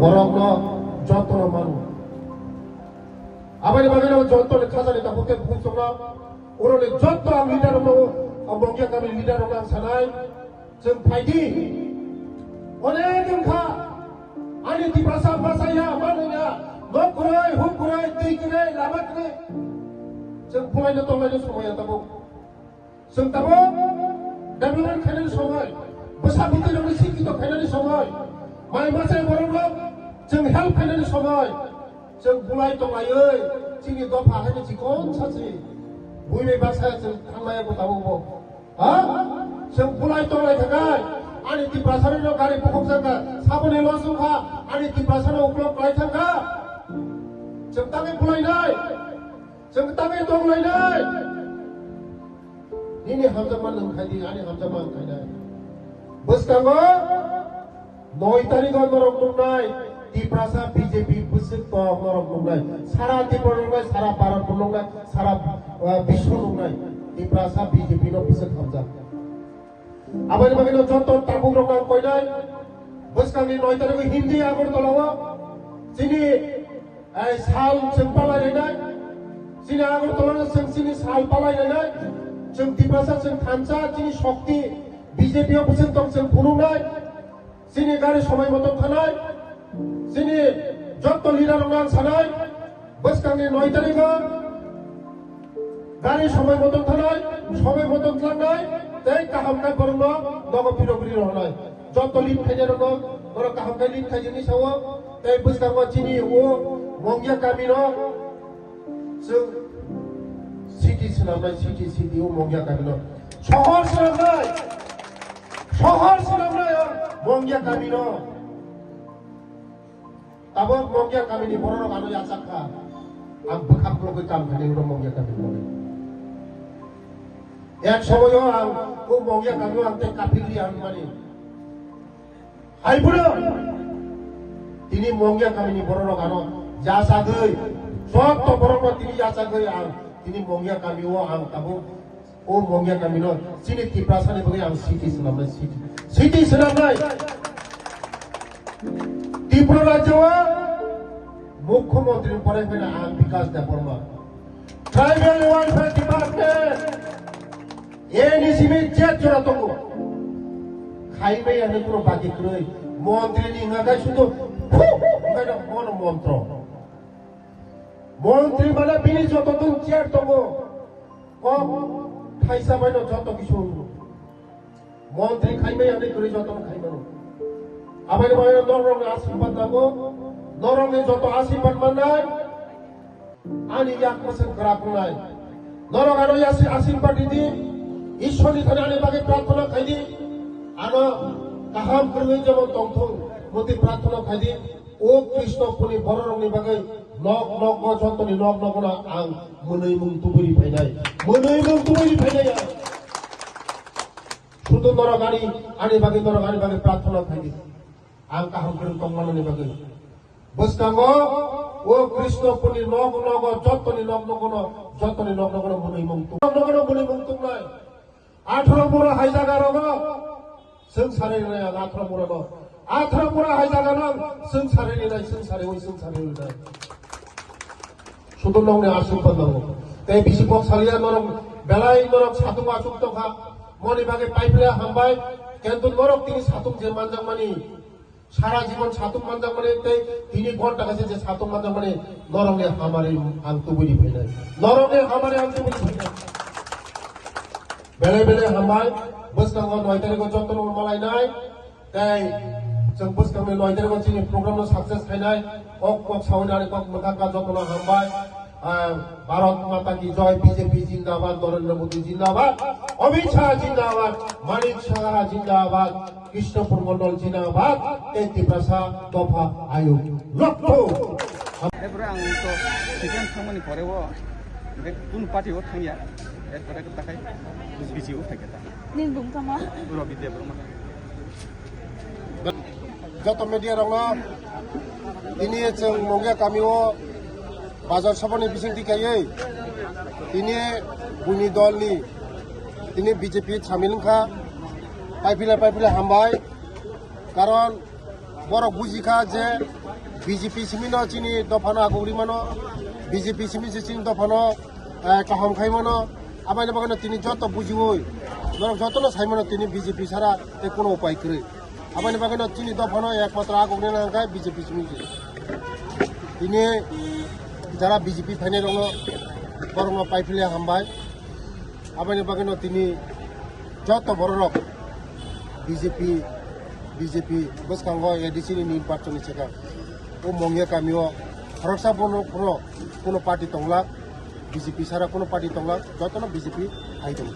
বরং যত্ন মানুষ আবার বাগানে যন্ত্র খাজানি তা বুকে বুক চলা ওরলে যত্ন আমি লিডার হলো বঙ্গিয়া গামী লিডার হলো সানাই जों फायदि अनेक जोंखा आंनि दिप्रासा बासाया मानोना नखुराय हुखुराय दैखुराय लामाखुराय जों फरायनो दंलायनो समाया दाबो जों दाबो डेभेलपमेन्ट खायनायनि समय बोसा बिगियानावनो सिखित' खायनायनि समय মাই মাসে বরং जों हेल्प फैनायनि समय जों बुलायदङायै जोंनि दफा हायनो जिखन सासे बुयनै बासा जों थांनाय बताबो हा जों बुलायदङाय थाखाय आंनि डिप्रेसनाव गारि बखब जागा साबोनै लस जोंहा आंनि डिप्रेसनाव उपलब गाय थांगा जों ताङै बुलायनाय जों ताङै दंलायनाय दिनै हामजामा नोंखायदि आंनि हामजामा ओंखायनाय बोसखाङो নয় তারিখ নরকম নাই। ত্রিপুরাসা বিজেপি নরকম নাই। সারা ত্রিপুরা নাই সারা ভারত নাই, সারা বিশ্ব নাই। ত্রিপুরাসা বিজেপি নো পিছত হামজা আবার বাকি যত তাবুক রকম কই নাই। বুঝকানি নয় তারিখ হিন্দি আগর তলাওয়া যিনি সাল চেম্পালাই নাই। যিনি আগর তলানো যিনি সাল পালাই নাই। जों दिपासा जों थानसा दं जों जोंनि गारि समाय मथन थानाय जोंनि जत लिडार आं सानाय बोसखांनि नय तारिखआव गारि समाय मथन थानाय समाय मथन थांनाय दै गाहामनाय बरंन नग पिरगुरि रहनाय जत लिड खाइनाय दङ बर गाहामनाय लिड खाइनायनि सायाव दै बोसखांवा दिनै अ मंगिया गामिनो जों সিটি সিনামনাই সিটি সিটি ও মঙ্গিয়া কামিল শহর সিনামনাই শহর কামিল তাবো মঙ্গিয়া কামিনি, বড় গানো আচাখা আম বখাপ লোকে কাম খানি উড়ো মঙ্গিয়া কামিল বলে। এক সময় আম ও মঙ্গিয়া কামিল আনতে কাপিলি আন মানে হাইপুর তিনি মঙ্গিয়া কামিনি, বড় গানো যা সাগৈ যত বড় তিনি যা সাগৈ আম। তিনি মঙ্গিয়া কামিও আং তাবো ও মঙ্গিয়া কামিনো সিনি তিপ্রাসানি বগে আং সিটি সিনামনাই সিটি। সিটি সেরা নাই ত্রিপুরা রাজ্যেও মুখ্যমন্ত্রী পড়াবেন আম Bikash Debbarma tribal welfare department এনইসিমি check জড়াতো খাইবে আমি পুরো বাকি তুই মন্ত্রী নিঙ্গাকাই শুধু কোন মন্ত্র। মন্ত্রী মানে বিনি যত দূর চেয়ার তো কম খাইসা বাইন মানে যত কিছু। মন্ত্রী খাইবাই আমি করে যত খাইবানো আবার বাইরে নরম আশীর্বাদ দাবো নরমে যত আশীর্বাদ মানায়, আনি এক বছর খারাপ নাই নরম আরও আশীর্বাদ দিদি ঈশ্বরী থানে আনি বাগে প্রার্থনা খাইদি। আনো কাহাম করবে যেমন তন্থ মধ্যে প্রার্থনা খাইদি। ও কৃষ্ণ পুনি বড় রঙনি বাগে নক নক যতনি নক নক আং মनै মুং তুবুরি ফাইনাই মनै মুং তুবুরি ফাইনাই ಕೊಂದೊಂದರ ಗಾಡಿ ಆಡಿ ಬಗ್ಗೆ ದೊರ ಗಾಡಿ ಬಗ್ಗೆ ಪ್ರಾರ್ಥನಾ ತಂದಿ ಆಂಕ ಹಂಕರು ತಮ್ಮನ ಬಗ್ಗೆ ಬಸ್ಕಾಂಗ ಓ ಕೃಷ್ಣ ಪುನಿ ನಗ ನಗ ಜತ್ತನಿ ನಗ ನಗನ ಜತ್ತನಿ ನಗ ನಗನ ಬುನಿ ಮುಂತು ನಗನ ಬುನಿ ಮುಂತು ನಾಯ আঠারো পুরো হাইজাগার সিং সারে নাই আঠারো পুরো ন আঠারো পুরো হাইজাগার সিং সারে নাই সিং সারে ওই সিং সারে নাই শুধু নং আসুন বন্ধ তাই বেশি পক্ষ সারিয়া নরম বেলায় নরম সাধু আসুক তো খা মনে ভাগে পাইপলে হামবাই কিন্তু নরক তিনি সাতুক যে মানজাং মানি সারা জীবন সাতুক মানজাং মানে তাই তিনি ঘন্টা কাছে যে সাতুক মানজাং মানে নরঙ্গে হামারে আংতু বুড়ি ফেলাই নরঙ্গে হামারে আংতু বুড়ি ফেলাই বেলে বেলে হামবাই বসকাঙ্গ নয় তারিখ যত্ন মালাই নাই তাই जों बोसखांनो लयदेरगो जोंनि प्रग्रामनो साक्सेस खायनाय अक अक सावनानै कक मोखांगा जतन हामबाय হ্যাঁ, ভারত মাতা কি জয়? বিজেপি জিন্দাবাদ নরেন্দ্র মোদী জিন্দাবাদ অমিত শাহ জিন্দাবাদ মানিক শাহ জিন্দাবাদ কৃষ্ণপুর মন্ডল জিন্দাবাদ তেজি প্রসাদ দফা আয়োগ লক্ষ্য। যত মিডিয়া রঙা তিনি মঙ্গিয়া কামিও બાજાર સભાની બિસિંગથી કહીએ તેને ગુની દળની તેને বিজেপি સાমিલખা পাইপিলা পাইপিলা হামবাই। কারণ বড় বুঝিখা যে বিজেপি সিমিন চিনি দফানো আগুরি মানো। বিজেপি সিমি সে চিনি দফানো কাহম খাই মানো। আমার বাগান তিনি যত বুঝিবই যত সাই মানো তিনি বিজেপি ছাড়া কোনো উপায় করে। আমার বাগান চিনি দফানো একমাত্র আগুরি না বিজেপি সিমি তিনি যারা বিজেপি ফাইনে রঙ বরং পাইফেলে হামবাই আবাইলে বাগানো তিনি যত বড় বিজেপি বিজেপি বসকাঙ্গ এডিসিনি নির্বাচনী শেখা ও মঙ্গিয়া কামিও, ভরসা বনো কোনো কোনো পার্টি তংলা, বিজেপি সারা কোনো পার্টি তংলা যতন বিজেপি হাইদং